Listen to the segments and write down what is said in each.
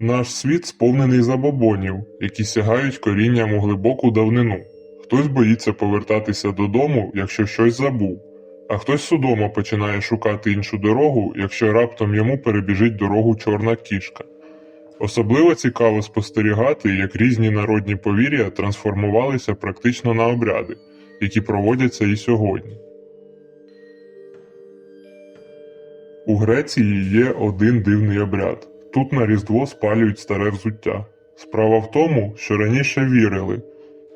Наш світ сповнений забобонів, які сягають корінням у глибоку давнину. Хтось боїться повертатися додому, якщо щось забув, а хтось судомо починає шукати іншу дорогу, якщо раптом йому перебіжить дорогу чорна кішка. Особливо цікаво спостерігати, як різні народні повір'я трансформувалися практично на обряди, які проводяться і сьогодні. У Греції є один дивний обряд. Тут на Різдво спалюють старе взуття. Справа в тому, що раніше вірили,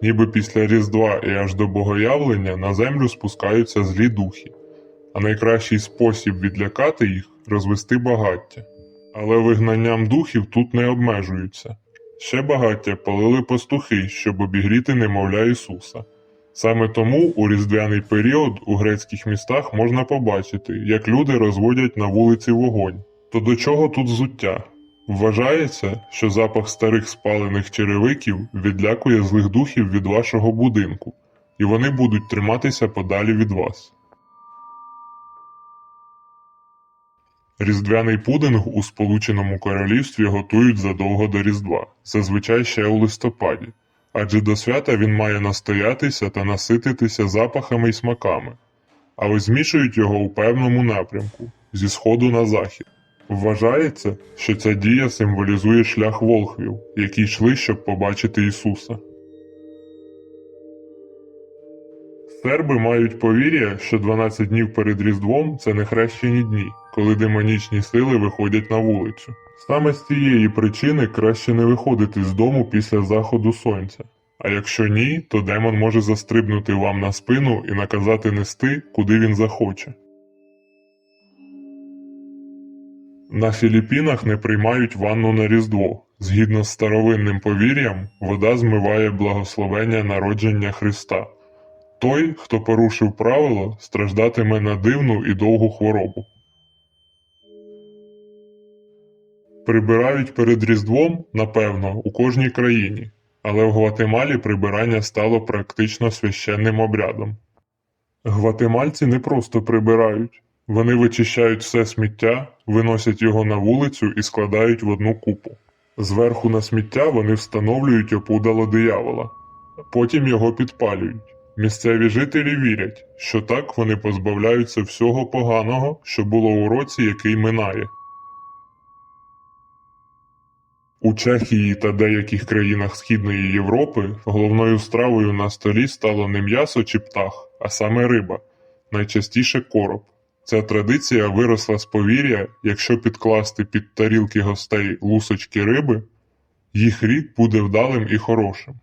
ніби після Різдва і аж до богоявлення на землю спускаються злі духи, а найкращий спосіб відлякати їх розвести багаття. Але вигнанням духів тут не обмежуються. Ще багаття палили пастухи, щоб обігріти немовля Ісуса. Саме тому у різдвяний період у грецьких містах можна побачити, як люди розводять на вулиці вогонь. То до чого тут взуття? Вважається, що запах старих спалених черевиків відлякує злих духів від вашого будинку, і вони будуть триматися подалі від вас. Різдвяний пудинг у Сполученому Королівстві готують задовго до Різдва, зазвичай ще у листопаді, адже до свята він має настоятися та насититися запахами й смаками, а ось змішують його у певному напрямку зі сходу на захід. Вважається, що ця дія символізує шлях волхвів, які йшли, щоб побачити Ісуса. Серби мають повір'я, що 12 днів перед Різдвом це нехрещені дні, коли демонічні сили виходять на вулицю. Саме з цієї причини краще не виходити з дому після заходу сонця. А якщо ні, то демон може застрибнути вам на спину і наказати нести, куди він захоче. На Філіппінах не приймають ванну на Різдво. Згідно з старовинним повір'ям, вода змиває благословення народження Христа. Той, хто порушив правило, страждатиме на дивну і довгу хворобу. Прибирають перед Різдвом, напевно, у кожній країні, але в Гватемалі прибирання стало практично священним обрядом. Гватемальці не просто прибирають, вони вичищають все сміття, виносять його на вулицю і складають в одну купу. Зверху на сміття вони встановлюють опудало диявола, потім його підпалюють. Місцеві жителі вірять, що так вони позбавляються всього поганого, що було у році, який минає. У Чехії та деяких країнах Східної Європи головною стравою на столі стало не м'ясо чи птах, а саме риба, найчастіше короб. Ця традиція виросла з повір'я, якщо підкласти під тарілки гостей лусочки риби, їх рік буде вдалим і хорошим.